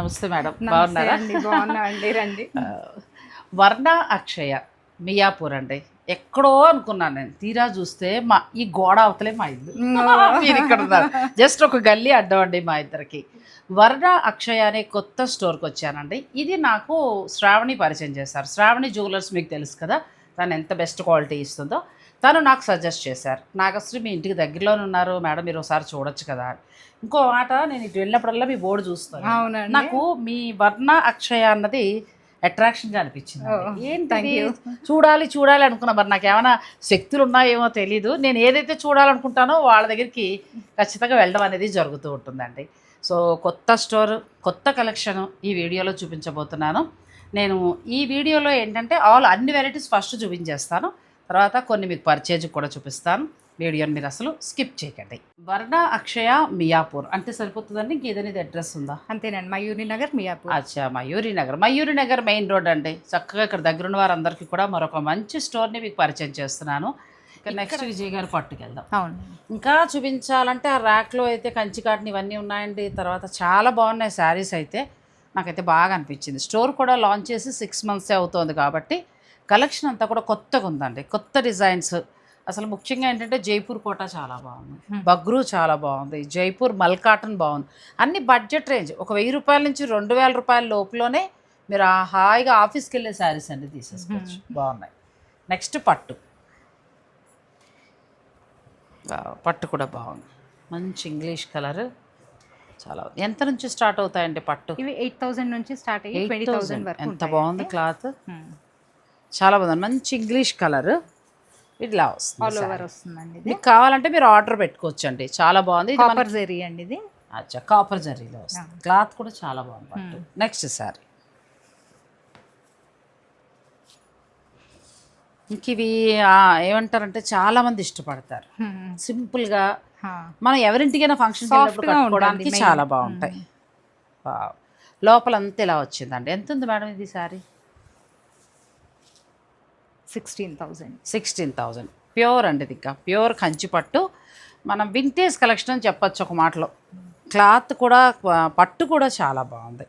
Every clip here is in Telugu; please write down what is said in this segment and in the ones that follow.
నమస్తే మేడం. బాగున్నారా? బాగున్నామండి రండి. వర్ణ అక్షయ మియాపూర్ అండి. ఎక్కడో అనుకున్నాను నేను. తీరా చూస్తే మా ఈ గోడ అవతలే మా ఇల్లు. మీరు ఇక్కడ ఉన్నారు. జస్ట్ ఒక గల్లీ అడ్డం అండి మా ఇద్దరికి. వర్ణ అక్షయ అనే కొత్త స్టోర్కి వచ్చానండి. ఇది నాకు శ్రావణి పరిచయం చేశారు. శ్రావణి జ్యువెలర్స్ మీకు తెలుసు కదా తను ఎంత బెస్ట్ క్వాలిటీ ఇస్తుందో. తను నాకు సజెస్ట్ చేశారు. నాగశ్రీ మీ ఇంటికి దగ్గరలోనే ఉన్నారు. మేడం మీరు ఒకసారి చూడొచ్చు కదా. ఇంకో మాట నేను ఇటు వెళ్ళినప్పుడల్లా మీ బోర్డు చూస్తాను. అవునండి. నాకు మీ వర్ణ అక్షయ అన్నది అట్రాక్షన్గా అనిపించింది. ఏంటి. చూడాలి చూడాలి అనుకున్నా మరి నాకు ఏమైనా శక్తులు ఉన్నాయేమో తెలీదు. నేను ఏదైతే చూడాలనుకుంటానో వాళ్ళ దగ్గరికి ఖచ్చితంగా వెళ్ళడం అనేది జరుగుతూ ఉంటుందండి. సో కొత్త స్టోర్ కొత్త కలెక్షన్ ఈ వీడియోలో చూపించబోతున్నాను. నేను ఈ వీడియోలో ఏంటంటే ఆల్ అన్ని వెరైటీస్ ఫస్ట్ చూపించేస్తాను. తర్వాత కొన్ని మీకు పర్చేజ్ కూడా చూపిస్తాను. వీడియోని మీరు అసలు స్కిప్ చేయకండి. వర్ణ అక్షయ మియాపూర్. అంటే సరిపోతుందండి? ఇంకేదైనా అడ్రస్ ఉందా? అంతేనండి. మయూరి నగర్ మియాపూర్. అచ్చా మయూరి నగర్. మయూరి నగర్ మెయిన్ రోడ్ అండి. చక్కగా ఇక్కడ దగ్గరున్న వారందరికీ కూడా మరొక మంచి స్టోర్ని మీకు పరిచయం చేస్తున్నాను. ఇక నెక్స్ట్ విజయ్ గారు పట్టుకెళ్దాం. అవును ఇంకా చూపించాలంటే ఆ ర్యాక్లో అయితే కంచి కాటన్ ఇవన్నీ ఉన్నాయండి. తర్వాత చాలా బాగున్నాయి శారీస్ అయితే. నాకైతే బాగా అనిపించింది. స్టోర్ కూడా లాంచ్ చేసి సిక్స్ మంత్సే అవుతోంది కాబట్టి కలెక్షన్ అంతా కూడా కొత్తగా ఉందండి. కొత్త డిజైన్స్ అసలు ముఖ్యంగా ఏంటంటే జైపూర్ కోట చాలా బాగుంది. బగ్రూ చాలా బాగుంది. జైపూర్ మల్ కాటన్ బాగుంది. అన్ని బడ్జెట్ రేంజ్. ఒక వెయ్యి రూపాయల నుంచి రెండు వేల రూపాయల లోపులోనే మీరు ఆ హాయిగా ఆఫీస్కి వెళ్ళే శారీస్ అన్ని తీసేసుకోవచ్చు. బాగున్నాయి. నెక్స్ట్ పట్టు. పట్టు కూడా బాగుంది. మంచి ఇంగ్లీష్ కలర్. చాలా. ఎంత నుంచి స్టార్ట్ అవుతాయండి పట్టు? ఇవి ఎయిట్ థౌసండ్ నుంచి స్టార్ట్ అయ్యి ట్వంటీ 8,000. థౌసండ్. వరకు ఎంత. బాగుంది క్లాత్. చాలా బాగుంది. మంచి ఇంగ్లీష్ కలర్. ఇట్లా వస్తుంది ఆల్ ఓవర్. వస్తుందండి ఇది. మీకు కావాలంటే మీరు ఆర్డర్ పెట్టుకోవచ్చు అండి చాలా బాగుంది. ఇది కాపర్ జెరీ అండి ఇది. అచ్చా కాపర్ జరీలో వస్తుంది. క్లాత్ కూడా చాలా బాగుంది పట్టు. నెక్స్ట్ సారీ ఇంక ఇవి ఆ, ఏమంటారంటే చాలా మంది ఇష్టపడతారు. Hmm. సింపుల్గా హా. మనం ఎవరింటికైనా ఫంక్షన్ Soft గా కట్టుకోవడానికి ఉంటుంది, చాలా. బాగుంటాయి. వావ్. లోపల అంతా ఇలా వచ్చిందండి. ఎంత ఉంది మేడం ఇది sorry sixteen thousand sixteen thousand. Pure అండి ఇది ఇంకా ప్యూర్ కంచి పట్టు మనం వింటేజ్ కలెక్షన్ అని చెప్పొచ్చు ఒక మాటలో. క్లాత్ కూడా పట్టు కూడా చాలా బాగుంది.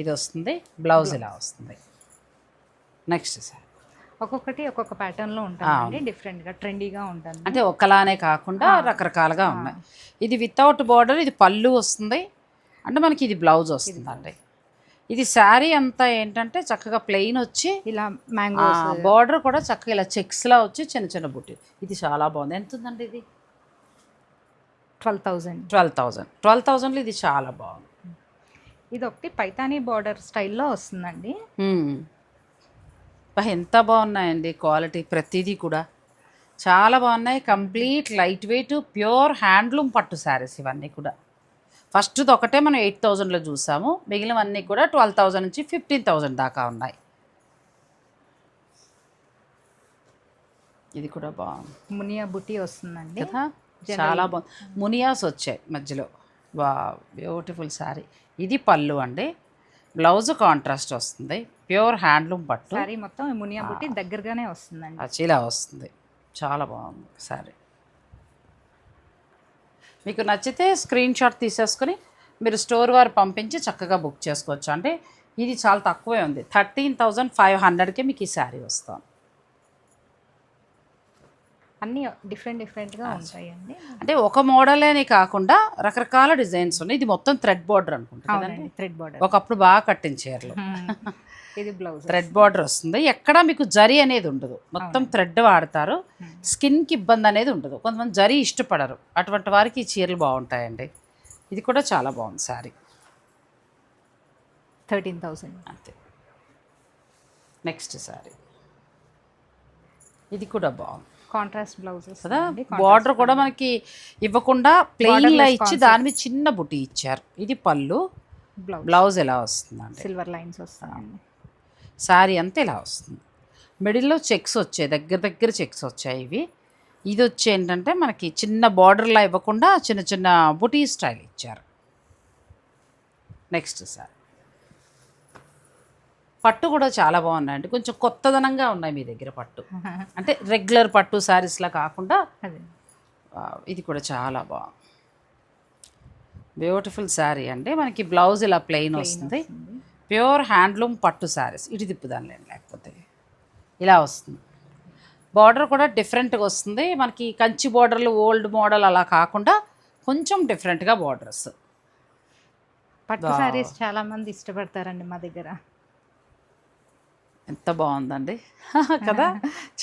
ఇది వస్తుంది బ్లౌజ్ ఇలా వస్తుంది. Next sir. ఒక్కొక్కటి ఒక్కొక్క ప్యాటర్న్లో ఉంటుందండి డిఫరెంట్గా ట్రెండీగా ఉంటుంది. అంటే ఒకలానే కాకుండా రకరకాలుగా ఉన్నాయి. ఇది వితౌట్ బార్డర్ ఇది పళ్ళు వస్తుంది. అంటే మనకి ఇది బ్లౌజ్ వస్తుందండి. ఇది శారీ అంతా ఏంటంటే చక్కగా ప్లెయిన్ వచ్చి ఇలా మ్యాంగోస్ బార్డర్ కూడా చక్కగా ఇలా చెక్స్లా వచ్చి చిన్న చిన్న బుట్టి. ఇది చాలా బాగుంది. ఎంత ఉందండి ఇది? Twelve thousand. Twelve thousand twelve థౌజండ్లో ఇది చాలా బాగుంది. ఇది ఒకటి పైతానీ బార్డర్ స్టైల్లో వస్తుందండి. ఎంత బాగున్నాయండి క్వాలిటీ ప్రతిదీ కూడా. చాలా బాగున్నాయి. Complete light weight pure handloom పట్టు శారీస్ ఇవన్నీ కూడా. ఫస్ట్ది ఒకటే మనం ఎయిట్ థౌజండ్లో చూసాము. మిగిలినవన్నీ కూడా ట్వెల్వ్ థౌజండ్ నుంచి ఫిఫ్టీన్ థౌజండ్ దాకా ఉన్నాయి. ఇది కూడా బాగుంది మునియా బుట్టి వస్తుందండి. కదా? చాలా బాగుంది మునియాస్ వచ్చాయి మధ్యలో. వా బ్యూటిఫుల్ శారీ. ఇది పళ్ళు అండి. బ్లౌజ్ కాంట్రాస్ట్ వస్తుంది. ప్యూర్ హ్యాండ్లూమ్ పట్టు. సారీ మొత్తం మునియా బుట్టి దగ్గరగానే వస్తుందండి. ఇలా వస్తుంది. చాలా బాగుంది శారీ. మీకు నచ్చితే స్క్రీన్ షాట్ తీసేసుకొని మీరు స్టోర్ వారు పంపించి చక్కగా బుక్ చేసుకోవచ్చు. అంటే ఇది చాలా తక్కువే ఉంది. థర్టీన్ థౌజండ్ ఫైవ్ హండ్రెడ్కి మీకు ఈ శారీ వస్తాం అన్ని డిఫరెంట్ డిఫరెంట్గా ఉంటాయండి. అంటే ఒక మోడలేనే కాకుండా రకరకాల డిజైన్స్ ఉన్నాయి. ఇది మొత్తం థ్రెడ్ బార్డర్ అనుకుంటా కదండి? అవునండి థ్రెడ్ బార్డర్ ఒకప్పుడు బాగా కట్టిన చీరలు. ఇది బ్లౌజ్ థ్రెడ్ బార్డర్ వస్తుంది. ఎక్కడ మీకు జరీ అనేది ఉండదు. మొత్తం థ్రెడ్ వాడతారు. స్కిన్కి ఇబ్బంది అనేది ఉండదు. కొంతమంది జరీ ఇష్టపడరు. అటువంటి వారికి ఈ చీరలు బాగుంటాయండి. ఇది కూడా చాలా బాగుంది శారీ. Thirteen thousand. అంతే. నెక్స్ట్ శారీ. ఇది కూడా బాగుంది. కాంట్రాస్ట్ బ్లౌజెస్ కదా? బార్డర్ కూడా మనకి ఇవ్వకుండా ప్లెయిన్లా ఇచ్చి దాని మీద చిన్న బుట్టి ఇచ్చారు. ఇది పళ్ళు. బ్లౌజ్. బ్లౌజ్ ఎలా వస్తుందండి? సిల్వర్ లైన్స్ వస్తాయండి. శారీ అంతా ఇలా వస్తుంది. మిడిల్లో చెక్స్ వచ్చాయి దగ్గర దగ్గర చెక్స్ వచ్చాయి ఇవి. ఇది వచ్చి ఏంటంటే మనకి చిన్న బార్డర్లా ఇవ్వకుండా చిన్న చిన్న బుటీ స్టైల్ ఇచ్చారు. Next sir. పట్టు కూడా చాలా బాగున్నాయండి. కొంచెం కొత్తదనంగా ఉన్నాయి మీ దగ్గర పట్టు. అంటే రెగ్యులర్ పట్టు శారీస్లా కాకుండా ఇది కూడా చాలా బాగుంది. బ్యూటిఫుల్ శారీ అండి. మనకి బ్లౌజ్ ఇలా ప్లెయిన్ వస్తుంది. ప్యూర్ హ్యాండ్లూమ్ పట్టు శారీస్. ఇటు తిప్పుదానిలేండి లేకపోతే. ఇలా వస్తుంది. బార్డర్ కూడా డిఫరెంట్గా వస్తుంది. మనకి కంచి బార్డర్లు ఓల్డ్ మోడల్ అలా కాకుండా కొంచెం డిఫరెంట్గా బార్డర్స్. పట్టు సారీస్ చాలా మంది ఇష్టపడతారండి మా దగ్గర. ఎంత బాగుందండి. కదా?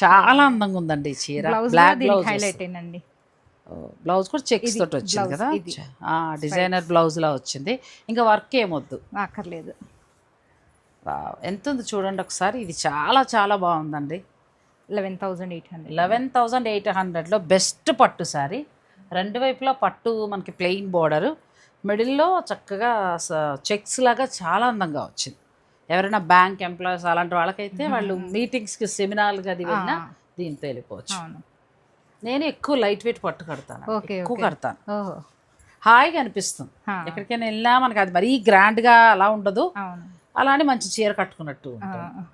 చాలా అందంగా ఉందండి చీర. బ్లౌజ్ బ్లాక్ బ్లౌజ్ హైలైట్ ఏనండి. బ్లౌజ్ కూడా చెక్స్ తోటి వచ్చింది కదా. డిజైనర్ బ్లౌజ్ లా వచ్చింది. ఇంకా వర్క్ ఏమొద్దు? అక్కర్లేదు. ఎంత ఉంది చూడండి ఒకసారి. ఇది చాలా చాలా బాగుందండి. Eleven thousand eight hundred. Eleven thousand eight హండ్రెడ్లో బెస్ట్ పట్టు శారీ రెండు వైపులా పట్టు మనకి ప్లెయిన్ బోర్డరు. మిడిల్లో చక్కగా చెక్స్ లాగా చాలా అందంగా వచ్చింది. ఎవరైనా బ్యాంక్ ఎంప్లాయీస్ అలాంటి వాళ్ళకైతే వాళ్ళు మీటింగ్స్కి సెమినార్కి అది వెళ్ళినా దీంతో వెళ్ళిపోవచ్చు. అవును. నేను ఎక్కువ లైట్ వెయిట్ పట్టు కడతాను. ఓకే, ఎక్కువ. కడతాను. ఓహో. హాయిగా అనిపిస్తుంది. ఎక్కడికైనా వెళ్ళినా మనకి అది మరీ గ్రాండ్గా అలా ఉండదు. అవును. అలానే మంచి చీర కట్టుకున్నట్టు ఉంటుంది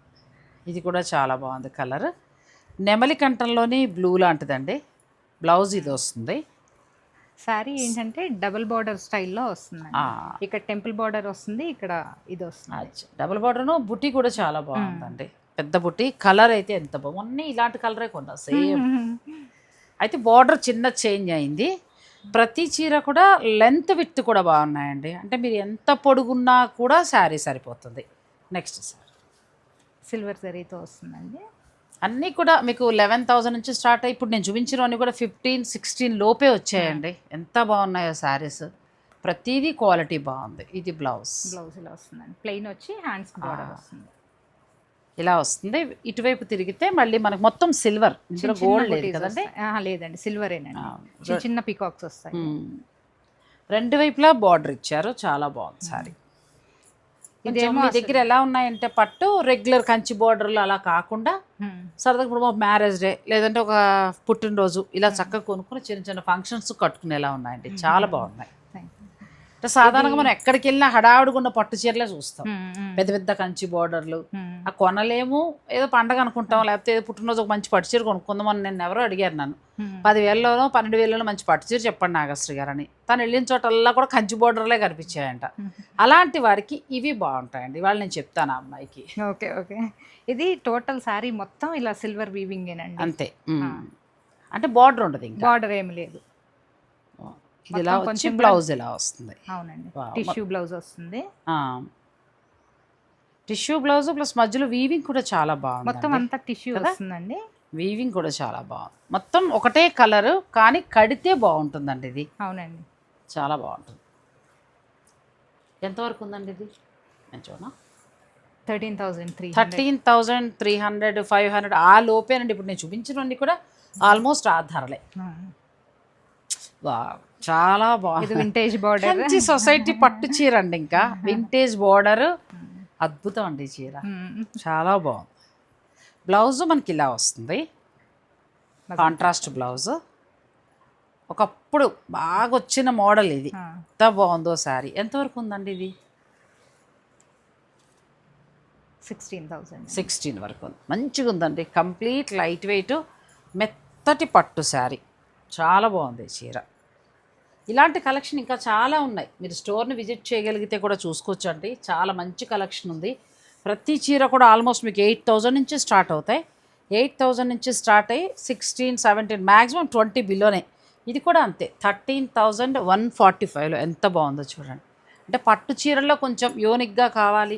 ఇది కూడా చాలా బాగుంది కలర్. నెమలి కంఠంలోని బ్లూ లాంటిదండి. బ్లౌజ్ ఇది వస్తుంది. శారీ ఏంటంటే డబుల్ బార్డర్ స్టైల్లో వస్తుంది ఇక్కడ టెంపుల్ బార్డర్ వస్తుంది ఇక్కడ ఇది వస్తుంది. డబుల్ బార్డర్ను బుట్టి కూడా చాలా బాగుందండి. పెద్ద బుట్టి కలర్ అయితే ఎంత బాగుంది. ఇలాంటి కలరే కొన్నా సేమ్. అయితే బార్డర్ చిన్న చేంజ్ అయింది. ప్రతి చీర కూడా లెంత్ విత్ కూడా బాగున్నాయండి. అంటే మీరు ఎంత పొడుగున్నా కూడా శారీ సరిపోతుంది. Next sir. సిల్వర్ జరీతో వస్తుందండి. అన్నీ కూడా మీకు లెవెన్ థౌజండ్ నుంచి స్టార్ట్ అయ్యి ఇప్పుడు నేను చూపించినవన్నీ కూడా ఫిఫ్టీన్ సిక్స్టీన్ లోపే వచ్చాయండి. ఎంత బాగున్నాయో శారీస్. ప్రతిదీ క్వాలిటీ బాగుంది. ఇది బ్లౌజ్ బ్లౌజ్ ఇలా వస్తుందండి. ప్లెయిన్ వచ్చి హ్యాండ్స్ బార్డర్ వస్తుంది. ఇలా వస్తుంది. ఇటువైపు తిరిగితే మళ్ళీ మనకు మొత్తం సిల్వర్. ఇందులో గోల్డ్ లేదు కదండి? లేదండి. సిల్వరేనండి. చిన్న చిన్న పికాక్స్ వస్తాయి. రెండు వైపులా బార్డర్ ఇచ్చారు. చాలా బాగుంది సారీ ఇదేమో మీ దగ్గర ఎలా ఉన్నాయంటే పట్టు రెగ్యులర్ కంచి బార్డర్లు అలా కాకుండా. సరదాగా ఇప్పుడు మ్యారేజ్ డే లేదంటే ఒక పుట్టినరోజు ఇలా చక్కగా కొనుక్కుని చిన్న చిన్న ఫంక్షన్స్ కట్టుకునేలా ఉన్నాయండి. చాలా బాగున్నాయి. అంటే సాధారణంగా మనం ఎక్కడికి వెళ్ళినా హడావుడిగా ఉన్న పట్టు చీరలే చూస్తాం. పెద్ద పెద్ద కంచి బార్డర్లు. ఆ కొనలేము. ఏదో పండగ అనుకుంటాం లేకపోతే ఏదో పుట్టినరోజు ఒక మంచి పట్టు చీర కొనుక్కుందామని నేను ఎవరో అడిగారు నన్ను. పదివేలలోనో పన్నెండు వేలలోనో మంచి పట్టు చీర చెప్పండి నాగశ్రీ గారని. తను వెళ్ళిన చోటల్లా కూడా కంచి బోర్డర్లే కనిపించాయంట. అలాంటి వారికి ఇవి బాగుంటాయండి. వాళ్ళు నేను చెప్తాను ఆ అమ్మాయికి. Okay okay. ఇది టోటల్ శారీ మొత్తం ఇలా సిల్వర్ వీవింగేనండి. అంతే. ఉమ్. అంటే బార్డర్ ఉండదు ఇంకా. బార్డర్ ఏమి లేదు. ఇది ఇలా వచ్చి బ్లౌజ్ ఇలా వస్తుంది. అవునండి. టిష్యూ బ్లౌజ్ వస్తుంది. టిష్యూ బ్లౌజ్ ప్లస్ మధ్యలో వీవింగ్ కూడా చాలా మొత్తం బాగుంది అంతా టిష్యూ వస్తుందండి. వీవింగ్ కూడా చాలా బాగుంది మొత్తం ఒకటే కలర్ కానీ కడితే బాగుంటుందండి ఇది. అవునండి. చాలా బాగుంటుంది. ఎంతవరకు ఉందండి ఇది? నేను చూడనా thirteen thousand three thirteen thousand three hundred five hundred ఆ లోపేనండి. ఇప్పుడు నేను చూపించినవన్నీ కూడా ఆల్మోస్ట్ ఆ. ధరలే చాలా బాగుంది వింటేజ్ బార్డర్ మంచి సొసైటీ పట్టు చీర అండి ఇంకా వింటేజ్ బోర్డర్ అద్భుతం అండి చీర. చాలా బాగుంది. బ్లౌజ్ మనకి ఇలా వస్తుంది. Contrast blouse. ఒకప్పుడు బాగా వచ్చిన మోడల్ ఇది. ఎంత బాగుందో శారీ. ఎంతవరకు ఉందండి ఇది? సిక్స్టీన్ థౌజండ్ సిక్స్టీన్ వరకు ఉంది. మంచిగా ఉందండి. కంప్లీట్ లైట్ వెయిట్ మెత్తటి పట్టు శారీ. చాలా బాగుంది చీర. ఇలాంటి కలెక్షన్ ఇంకా చాలా ఉన్నాయి. మీరు స్టోర్ని విజిట్ చేయగలిగితే కూడా చూసుకోవచ్చు అండి చాలా మంచి కలెక్షన్ ఉంది. ప్రతి చీర కూడా ఆల్మోస్ట్ మీకు ఎయిట్ థౌజండ్ నుంచి స్టార్ట్ అవుతాయి. ఎయిట్ థౌజండ్ నుంచి స్టార్ట్ అయ్యి సిక్స్టీన్ సెవెంటీన్ మ్యాక్సిమం ట్వంటీ బిలోనే. ఇది కూడా అంతే. థర్టీన్ థౌజండ్ వన్ ఫార్టీ ఫైవ్లో ఎంత బాగుందో చూడండి. అంటే పట్టు చీరల్లో కొంచెం యూనిక్గా కావాలి.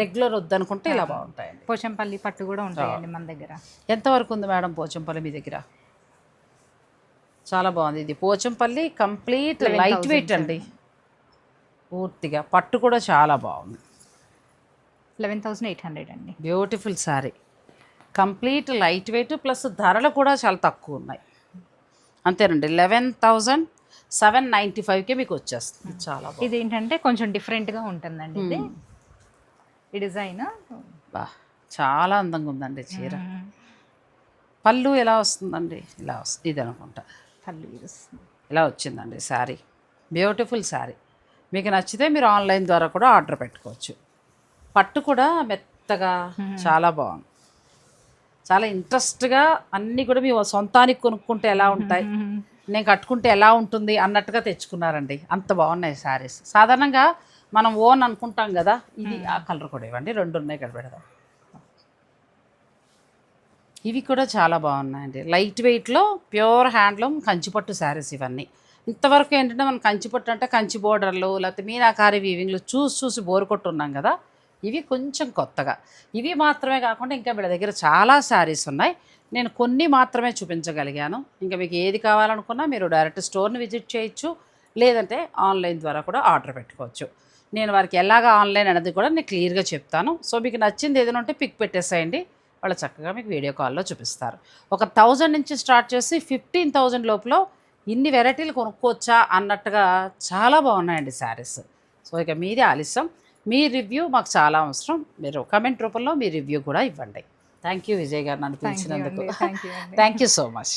రెగ్యులర్ వద్దనుకుంటే ఇలా బాగుంటాయండి. పోచంపల్లి పట్టు కూడా ఉంటాయండి మన దగ్గర. ఎంతవరకు ఉంది మేడం పోచంపల్లి మీ దగ్గర? చాలా బాగుంది. ఇది పోచంపల్లి కంప్లీట్ లైట్ వెయిట్ అండి. పూర్తిగా పట్టు కూడా చాలా బాగుంది. లెవెన్ థౌసండ్ ఎయిట్ హండ్రెడ్ అండి. Beautiful sari complete light weight plus ధరలు కూడా చాలా తక్కువ ఉన్నాయి. అంతేనండి. లెవెన్ థౌజండ్ సెవెన్ నైంటీ ఫైవ్కే మీకు వచ్చేస్తుంది. చాలా ఇది ఏంటంటే కొంచెం డిఫరెంట్గా ఉంటుందండి ఇది. ఈ డిజైన్ బా చాలా అందంగా ఉందండి చీర. పళ్ళు ఎలా వస్తుందండి? ఇలా వస్తుంది ఇది అనుకుంటా పళ్ళు ఇది వస్తుంది. ఇలా వచ్చిందండి శారీ. బ్యూటిఫుల్ శారీ. మీకు నచ్చితే మీరు ఆన్లైన్ ద్వారా కూడా ఆర్డర్ పెట్టుకోవచ్చు. పట్టు కూడా మెత్తగా చాలా బాగుంది. చాలా ఇంట్రెస్ట్గా అన్నీ కూడా మీ సొంతానికి కొనుక్కుంటే ఎలా ఉంటాయి? నేను కట్టుకుంటే ఎలా ఉంటుంది అన్నట్టుగా తెచ్చుకున్నారండి. అంత బాగున్నాయి శారీస్. సాధారణంగా మనం ఓన్ అనుకుంటాం కదా ఇది ఆ కలర్ కూడా ఇవ్వండి. రెండు ఉన్నాయి ఇక్కడ పెడదాం. ఇవి కూడా చాలా బాగున్నాయండి. లైట్ వెయిట్లో ప్యూర్ హ్యాండ్లూమ్ కంచిపట్టు శారీస్ ఇవన్నీ. ఇంతవరకు ఏంటంటే మనం కంచిపట్టు అంటే కంచి బోర్డర్లు లేకపోతే మీనాకారి వీవింగ్లు చూసి చూసి బోరు కొట్టున్నాం కదా ఇవి కొంచెం కొత్తగా. ఇవి మాత్రమే కాకుండా ఇంకా వీళ్ళ దగ్గర చాలా శారీస్ ఉన్నాయి. నేను కొన్ని మాత్రమే చూపించగలిగాను. ఇంకా మీకు ఏది కావాలనుకున్నా మీరు డైరెక్ట్ స్టోర్ని విజిట్ చేయొచ్చు. లేదంటే ఆన్లైన్ ద్వారా కూడా ఆర్డర్ పెట్టుకోవచ్చు. నేను వారికి ఎలాగ ఆన్లైన్ అనేది కూడా నేను క్లియర్గా చెప్తాను. సో మీకు నచ్చింది ఏదైనా ఉంటే పిక్ పెట్టేసేయండి. వాళ్ళు చక్కగా మీకు వీడియో కాల్లో చూపిస్తారు. ఒక థౌజండ్ నుంచి స్టార్ట్ చేసి ఫిఫ్టీన్ థౌజండ్ లోపల ఇన్ని వెరైటీలు కొనుక్కోవచ్చా అన్నట్టుగా చాలా బాగున్నాయండి శారీస్. సో ఇక మీదే ఆలస్యం. మీ రివ్యూ మాకు చాలా అవసరం. మీరు కమెంట్ రూపంలో మీ రివ్యూ కూడా ఇవ్వండి. థ్యాంక్ యూ విజయ్ గారు నన్ను పిలిచినందుకు. Thank you so much